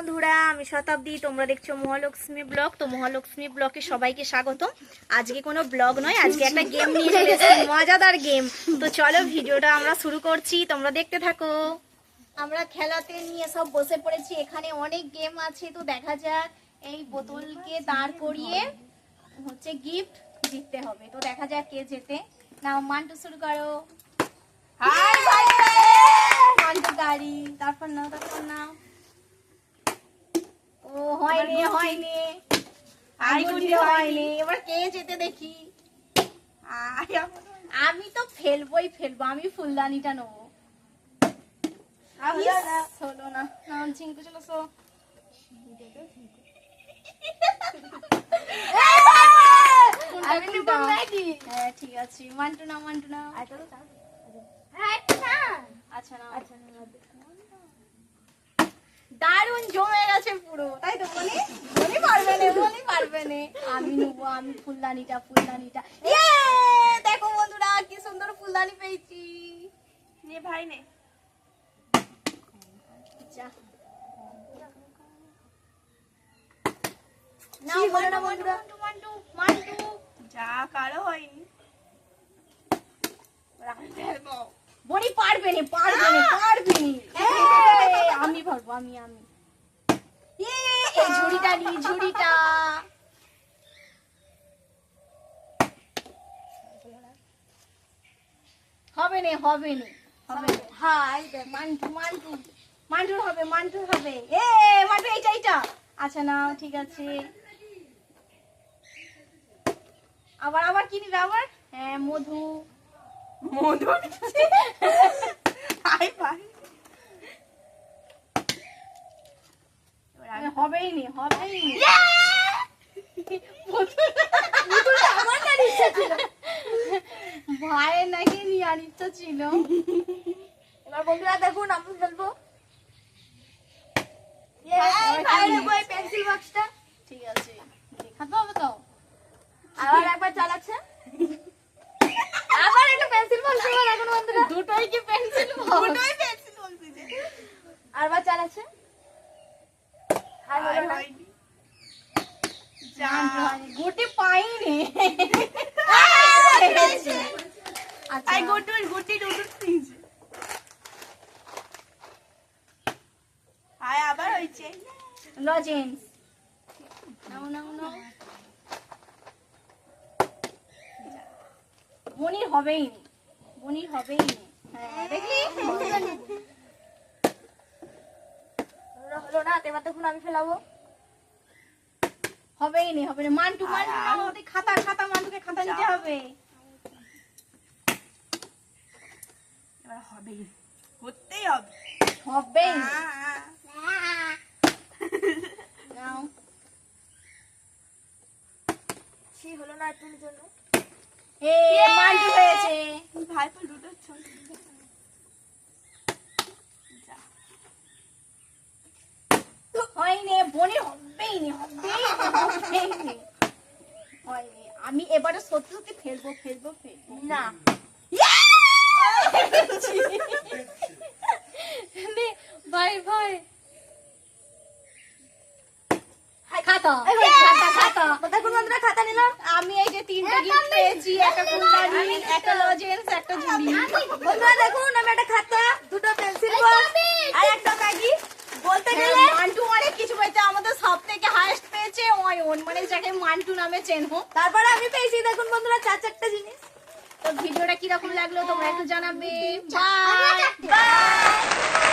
বন্ধুরা আমি শতাব্দী তোমরা দেখছ মহালক্ষ্মী ব্লগ। তো মহালক্ষ্মী ব্লগে সবাইকে স্বাগত আজকে কোনো ব্লগ নয় আজকে একটা গেম নিয়ে মজাদার গেম তো চলো ভিডিওটা আমরা শুরু করছি তোমরা দেখতে থাকো। আমরা খেলাতে নিয়ে সব বসে পড়েছি এখানে অনেক গেম আছে তো দেখা যাক। এই বোতলকে দাঁড় করিয়ে হচ্ছে গিফট জিততে হবে। তো দেখা যাক কে জেতে। নাও মান্টু শুরু করো। হাই ভাই মান্টু গাড়ি তারপর নাও তারপর নাও। ও হয়নি হয়নি আইগুলি হয়নি এবার কে যেতে দেখি আমি তো ফেলবই ফেলব আমি ফুলদানিটা নেব হলো না না ঝিঙ্কু চলো সো আমি নিবো নাকি? হ্যাঁ ঠিক আছে মান্টু না মান্টু না আচ্ছা না আচ্ছা দারুণ জমে গেছে পুরো। তাই তো বলি? বলি পারবে না বলি পারবে না। আমি নেব আমি ফুলদানিটা ফুলদানিটা। ইয়ে! দেখো বন্ধুরা কি সুন্দর ফুলদানি পেয়েছি। নে ভাই নে। যা। নাও বলো বন্ধুরা। মান্টু মান্টু যা কারও হয়নি। বলি পারবে না পারবে না পারবে আমি আমি। ইয়ে, এই ঝুড়িটা নি ঝুড়িটা। হবে না হবে না। হবে হাই মান্টু মান্টু। মান্টুর হবে মান্টুর হবে। এ মান্টু এইটা এইটা। আচ্ছা নাও ঠিক আছে। আবার আবার কি নিবে আবার? হ্যাঁ মধু। মধু আই ভাই এবার আমি হবেই নি হবেই ভাইয়ের নাকি নিয়ার ইচ্ছা ছিল। এবার বন্ধুরা দেখুন আমি কি? পেন্সিল বক্সটা ঠিক আছে। দেখাতে হবে তো। আবার একবার চালাচ্ছে। আবার একটা পেন্সিল বক্স এখন বন্ধুরা। দুটোই কি পেন্সিল দুটোই পেন্সিল বক্স আরবার চালাচ্ছে। গুটি পাইনি। আচ্ছা। আই গুটি গুটি দুটো আয় আবার হয়েছে লজেন্স নাও নাও নাও। বনির হবেই নি। বনির হবেই নি। হ্যাঁ দেখলি? হলো না এবার দেখুন আমি ফেলাবো। হবেই নি হবে না। মান্টু মান্টু খাতা খাতা মান্টুকে খাতা নিতে হবে। এবার হবে হতেই হবে। হবেই। নি। হলো না তুমি জন্য। এ মান্টু হয়েছে। ভাই তো দুটো হয়নি বনির হবেই হয়নি আমি এবারে সত্যি সত্যি ফেলব ফেলব ফেলব। না। ভাই ভাই। খাতা। বন্ধুরা নিলাম? আমি এই যে তিনটে গিফট পেয়েছি একটা লজেন্স একটা ঝুড়ি বন্ধুরা দেখুন আমি একটা খাতা দুটো পেন্সিল বক্স আর একটা ম্যাগি বলতে গেলে মান্টু অনেক কিছু পেয়েছে আমাদের সব থেকে হাইস্ট পেয়েছে অয়ন মানে যাকে মান্টু নামে চেনহো তারপরে আমি পেয়েছি দেখুন বন্ধুরা চার চারটা জিনিস। তো ভিডিওটা কীরকম লাগল তোমরা একটু জানাবে। Bye bye